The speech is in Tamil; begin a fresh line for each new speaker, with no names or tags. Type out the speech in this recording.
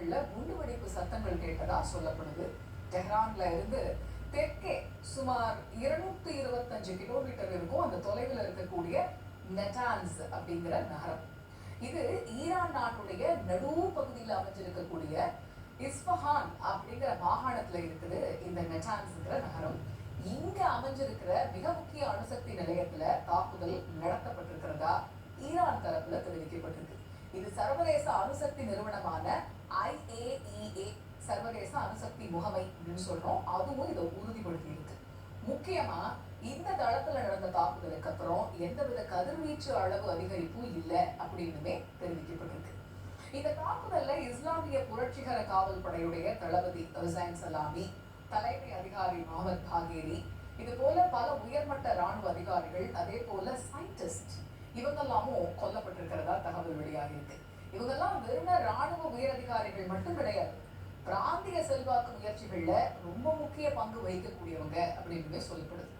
பகுதிகள்ல குண்டுவெடிப்பு சத்தங்கள் கேட்டதா சொல்லப்படுது. டெஹ்ரான்ல இருந்து தெற்கே சுமார் இருநூத்தி இருபத்தஞ்சு கிலோமீட்டர் இருக்கும். அந்த தொலைவில் இருக்கக்கூடிய நெட்டான்ஸ் அப்படிங்கிற நகரம். இது ஈரான் நாட்டுடைய நடு பகுதியில் அமைஞ்சிருக்கக்கூடிய இஸ்பஹான் அப்படிங்கிற மாகாணத்துல இருக்குது இந்த நெட்டான்ஸ்ங்கிற நகரம். இங்க அமைஞ்சிருக்கிற மிக முக்கிய அணுசக்தி நிலையத்துல தாக்குதல் நடத்தப்பட்டிருக்கிறதா ஈரான் தரப்புல தெரிவிக்கப்பட்டிருக்கு. இது சர்வதேச அணுசக்தி நிறுவனமான சர்வதேச அணுசக்தி முகமை அப்படின்னு சொல்றோம். அதுவும் இதை உறுதிப்படுத்தி இருக்கு முக்கியமா இந்த தளத்துல நடந்த தாக்குதலுக்கு அப்புறம் எந்தவித கதிர்வீச்சு அளவு அதிகரிப்பும் இல்லை அப்படின்னுமே தெரிவிக்கப்பட்டிருக்கு. இந்த தாக்குதல்ல இஸ்லாமிய புரட்சிகர காவல் படையுடைய தளபதி ஹுசைன் சலாமி தலைமை அதிகாரி மொஹமத் பாகேரி இது போல பல உயர்மட்ட ராணுவ அதிகாரிகள் அதே போல சயின்டிஸ்ட் இவங்கெல்லாமும் கொல்லப்பட்டிருக்கிறதா தகவல் வெளியாகிருக்கு இவங்கெல்லாம் வெறும் ராணுவ உயரதிகாரிகள் மட்டும் கிடையாது. பிராந்திய செல்வாக்கு முயற்சிகளில் ரொம்ப முக்கிய பங்கு வகிக்கக்கூடியவங்க அப்படின்னு சொல்லப்படுது.